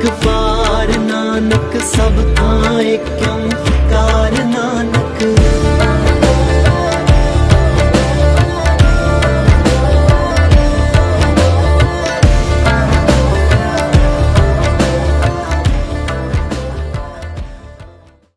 ਨਾਨਕ ਪਾਰ ਨਾਨਕ ਸਭ ਥਾਂ ਇੱਕ ਓੰਕਾਰ